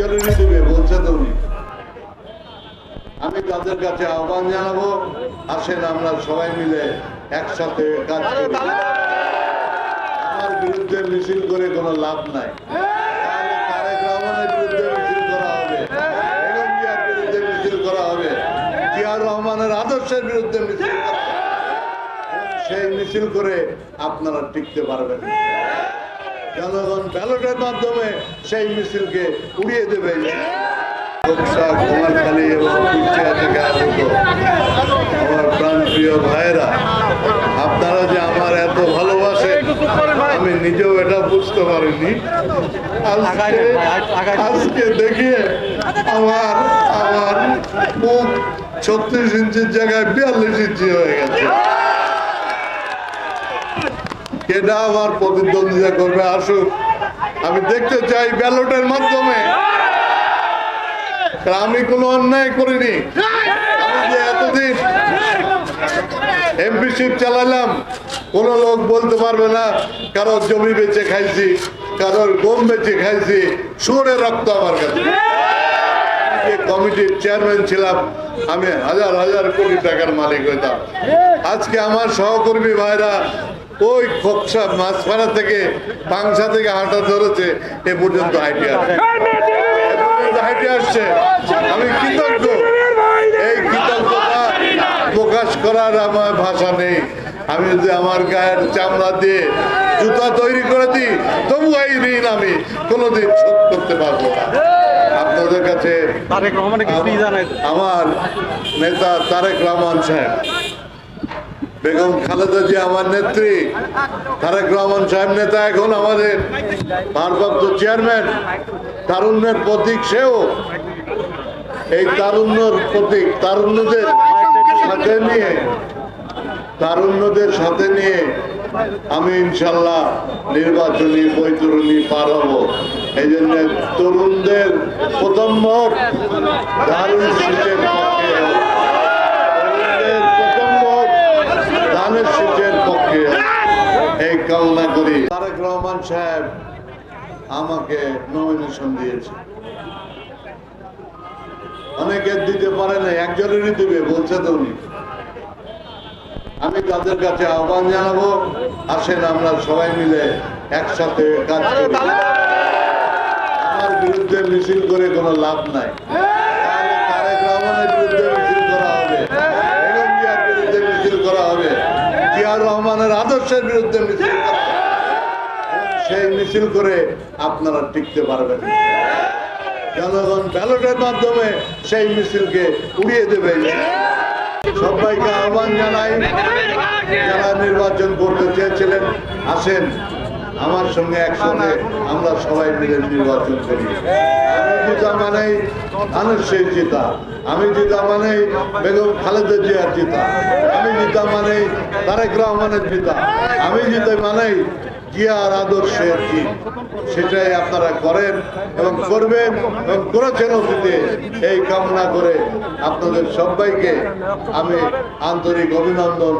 একজনেরই দিবে বলছে তো উনি আমি তাদের কাছে আহ্বান জানাব আসেন আমরা সবাই মিলে একসাথে কাজ করি। আমার বিরুদ্ধে মিছিল করে কোনো লাভ নাই। তারেক রহমানের বিরুদ্ধে মিছিল করা হবে। বেগম জিয়ার বিরুদ্ধে মিছিল করা হবে। জিয়াউর রহমানের আদর্শের বিরুদ্ধে মিছিল করা সেই মিছিল করে আপনারা টিকতে পারবেন। জনগণ ব্যালটের মাধ্যমে সেই মিছিলকে উড়িয়ে দেবে। কুমারখালী এবং আমার প্রাণপ্রিয় ভাইয়েরা, আপনারা যে আমার এত ভালোবাসে আমি নিজেও এটা বুঝতে পারিনি। আজকে দেখিয়ে আমার আমার ছত্রিশ ইঞ্চির জায়গায় বিয়াল্লিশ ইঞ্চি হয়ে গেছে। কেটা আমার প্রতিদ্বন্দ্বিতা করবে? আসুক। আমি দেখতে চাই ব্যালটের মাধ্যমে। আমি কোনো অন্যায় করিনি। এতদিন এমপিশিপ চালালাম কোন লোক বলতে পারবে না, কারোর জমি বেচে খাইছি, কারোর গম বেচে খাইছি সুরে রক্ত আমার কাছে। কমিটির চেয়ারম্যান ছিলাম, আমি হাজার হাজার কোটি টাকার মালিক হইতাম। আজকে আমার সহকর্মী ভাইরা ওই খোকসা মাছপাড়া থেকে পাংসা থেকে হাঁটা ধরেছে এ পর্যন্ত হাইটে আসছে হাইটে আসছে। আমি কৃতজ্ঞ। এই কৃতজ্ঞতা প্রকাশ করার আমার ভাষা নেই। আমি যদি আমার গায়ের চামড়া দিয়ে জুতা তৈরি করে দিই তবু এই ঋণ আমি কোনোদিন শোধ করতে পারব না। আপনাদের কাছে আমার নেতা তারেক রহমান সাহেব। বেগম খালেদা জি আমার নেত্রী, তারেক রহমান সাহেব নেতা এখন আমাদের ভারপ্রাপ্ত চেয়ারম্যান, তারুণ্যের প্রতীক সেও। এই তারুণ্যর প্রতীক, তারুণ্যদের সাথে নিয়ে, তারুণ্যদের সাথে নিয়ে আমি ইনশাল্লাহ নির্বাচনী বৈতরণী পার হব। এই জন্য তরুণদের প্রথম ভোট দারুণ হোক। তরুণদের প্রথম ভোট ধানের সিটের পক্ষে হোক। এই কামনা করি তারেক রহমান সাহেব আমাকে নমিনেশন দিয়েছে। অনেকে দিতে পারে না একজনেরই দিবে বলছে তো উনি। আমি তাদের কাছে আহ্বান জানাব আসেন আমরা সবাই মিলে একসাথে কাজ করি। আমার বিরুদ্ধে মিছিল করে কোনো লাভ নাই। তারেক রহমানের বিরুদ্ধে মিছিল করা হবে। বেগম জিয়ার বিরুদ্ধে মিছিল করা হবে। জিয়াউর রহমানের আদর্শের বিরুদ্ধে মিছিল করা হবে। সেই মিছিল করে আপনারা টিকতে পারবেন। জনগণ ব্যালটের মাধ্যমে সেই মিছিলকে উড়িয়ে দেবে। সবাইকে আহ্বান জানাই, যারা নির্বাচন করতে চেয়েছিলেন, আসেন। আমার সঙ্গে একসঙ্গে আমরা সবাই মিলে নির্বাচন করি। আমি জিতা মানেই আনুশের জিতা। আমি জিতা মানেই বেগম খালেদা জিয়ার জিতা। আমি জিতা মানেই তারেক রহমানের জিতা। আমি জিতা মানেই জিয়ার আদর্শের কি সেটাই আপনারা করেন এবং করবেন এবং করেছেন অতীতে। এই কামনা করে আপনাদের সবাইকে আমি আন্তরিক অভিনন্দন।